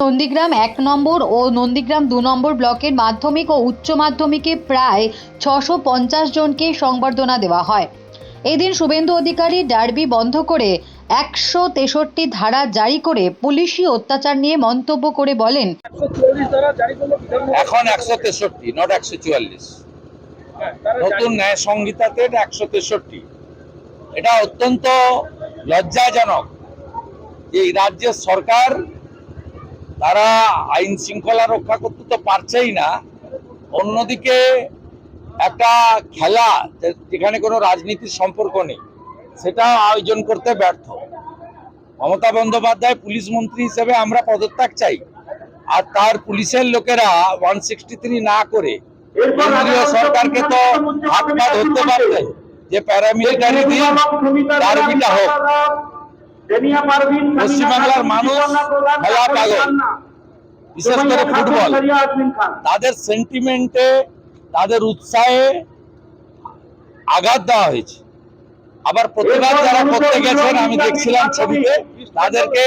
নন্দীগ্রাম এক নম্বর ও নন্দীগ্রাম দু নম্বর ব্লকের মাধ্যমিক ও উচ্চ মাধ্যমিকে প্রায় ছশো পঞ্চাশ জনকে সংবর্ধনা দেওয়া হয়। এদিন শুভেন্দু অধিকারী ডার্বি বন্ধ করে একশো তেষট্টি ধারা জারি করে পুলিশি অত্যাচার নিয়ে মন্তব্য করে বলেন, এখন একশো তেষট্টি নট একশো চুয়াল্লিশ। নতুন ন্যায় সংহিতাতে একশো তেষট্টি। এটা অত্যন্ত লজ্জাজনক যে রাজ্যের সরকার তারা আইন শৃঙ্খলা রক্ষা করতে তো পারছেই না। অন্যদিকে একটা খেলা যেখানে কোনো রাজনীতির সম্পর্ক নেই সেটা আয়োজন করতে ব্যর্থ। মমতা বন্দ্যোপাধ্যায় পুলিশ মন্ত্রী হিসেবে আমরা পদত্যাগ চাই আর তার পুলিশের লোকেরা ওয়ান সিক্সটি থ্রি না করে কেন্দ্রীয় সরকারকে তো হাত পা ধরতে পারতেন যে প্যারামিলিটারি দিয়ে ডার্বিটা হোক। পশ্চিমবাংলার মানুষ খেলা পাগল। বিশেষ করে ফুটবল। তাদের সেন্টিমেন্টে তাদের উৎসাহে আঘাত দেওয়া হয়েছে। আবার প্রতিবাদ যারা করতে গেছেন আমি দেখছিলাম ছবিতে তাদেরকে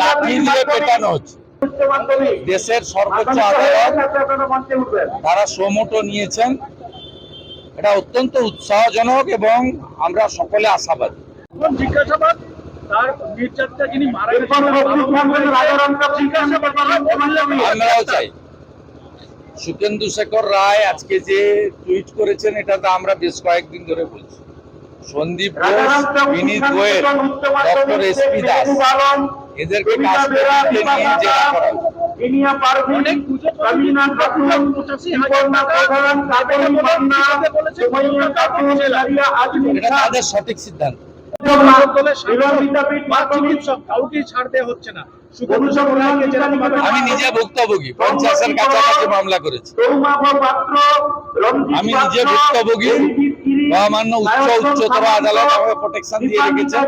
লাঠি দিয়ে পেটানো হচ্ছে। দেশের সর্বোচ্চ আদালত তারা সোমোটো নিয়েছেন। এটা অত্যন্ত উৎসাহজনক এবং আমরা সকলে আশাবাদী। জিজ্ঞাসাবাদ তার নির্যাতিতা যিনি মারা গেছেন জিজ্ঞাসাবাদ করা অবিলম্বে। আমরাও চাই। সুকেন্দু শেখর রায় আজকে যে টুইট করেছেন এটা তো আমরা বেশ কয়েকদিন ধরে বলছি। Sandip Ghosh Vineet Goyal doctor S P Das. এদেরকে নিয়ে জেরা করা এটা তাদের সঠিক সিদ্ধান্ত। আমি নিজে ভুক্তভোগী কাছাকাছি মামলা করেছি আমি নিজে ভুক্তভোগী মহামান্য উচ্চ উচ্চতর আদালত আমাকে প্রোটেকশন দিয়ে রেখেছে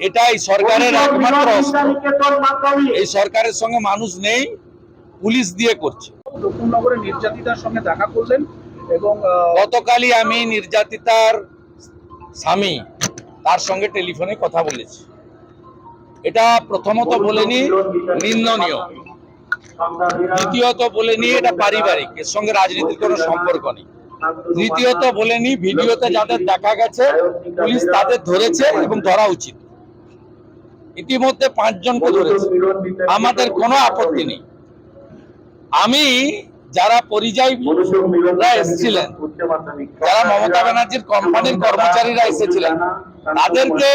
এটাই সরকারের একমাত্র এই সরকারের সঙ্গে মানুষ নেই, পুলিশ দিয়ে করছে। নির্যাতিতার সঙ্গে দেখা করলেন এবং গতকালই আমি নির্যাতিতার স্বামী তার সঙ্গে টেলিফোনে কথা বলেছি। এটা প্রথমত বলেনি নিন্দনীয় দ্বিতীয়ত বলেনি এটা পারিবারিক এর সঙ্গে রাজনীতির কোনো সম্পর্ক নেই। তৃতীয়ত বলেনি ভিডিওতে যাদের দেখা গেছে পুলিশ তাদের ধরেছে এবং ধরা উচিত। ইতিমধ্যে পাঁচজনকে ধরেছে। আমাদের কোনো আপত্তি নেই। আমি যারা পরিযায়ীরা এসেছিলেন যারা মমতা ব্যানার্জির কোম্পানির কর্মচারীরা এসেছিলেন তাদেরকে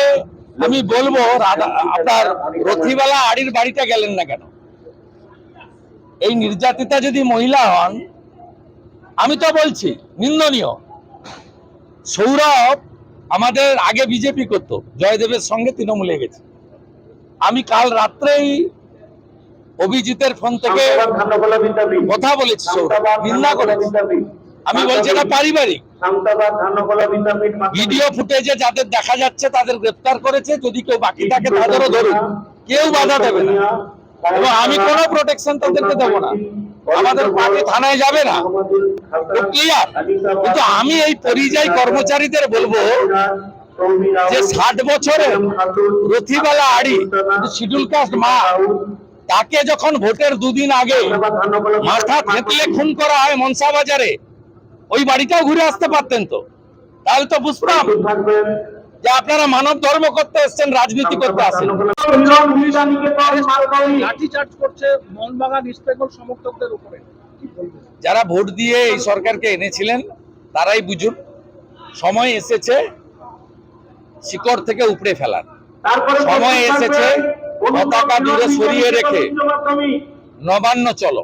আমি বলব আপনার রথিবালা আড়ির বাড়িটা গেলেন না কেন? এই নির্যাতিতা যদি মহিলা হন আমি তো বলছি নিন্দনীয়। সৌরভ আমাদের আগে বিজেপি করতো জয়দেবের সঙ্গে তৃণমূলে গেছে। আমি কাল রাত্রেই অভিজিতের ফোন থেকে কথা বলেছি সৌরভ নিন্দা করেছি। আমি বলছি এটা পারিবারিক। ভিডিও ফুটেজে যাদের দেখা যাচ্ছে তাদের গ্রেফতার করেছে। যদি কেউ বাকি থাকে তাদেরও ধরুন। কেউ বাধা দেবে না। এবং আমি কোনো প্রোটেকশন তাদেরকে দেবো না। আমাদের পার্টি থানায় যাবে না। ক্লিয়ার কিন্তু আমি এই পরিযায়ী কর্মচারীদের বলব যে ষাট বছরে রথিবালা আড়ি শিডিউল কাস্ট মা তাকে যখন ভোটের দুদিন আগে মাথা থেতলে খুন করা হয় মনসা বাজারে ওই বাড়িটাও ঘুরে আসতে পারতেন তো। তাহলে তো বুঝতাম যে আপনারা মানব ধর্ম করতে এসছেন রাজনীতি করতে আসেন। লাঠি করছে মোহনবাগান ইস্ট সমর্থকদের উপরে। যারা ভোট দিয়ে এই সরকারকে এনেছিলেন তারাই বুঝুন সময় এসেছে শিকড় থেকে উপড়ে ফেলার। সময় এসেছে পতাকা দূরে সরিয়ে রেখে। নবান্ন চলো।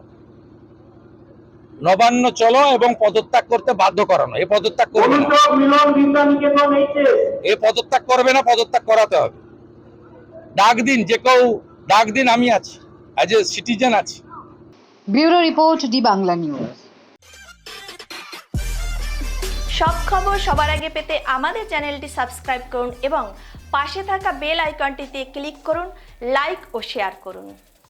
নবান্ন চলো এবং পদত্যাগ করতে বাধ্য করানো এ পদত্যাগ করবে এ পদত্যাগ করবে না পদত্যাগ করাতে হবে। ডাক দিন যে কেউ ডাক দিন আমি আছি অ্যাজ এ সিটিজেন আছি। Bureau report D Bangla news. সব খবর সবার আগে পেতে আমাদের চ্যানেলটি সাবস্ক্রাইব করুন এবং পাশে থাকা বেল আইকনটিতে ক্লিক করুন লাইক ও শেয়ার করুন।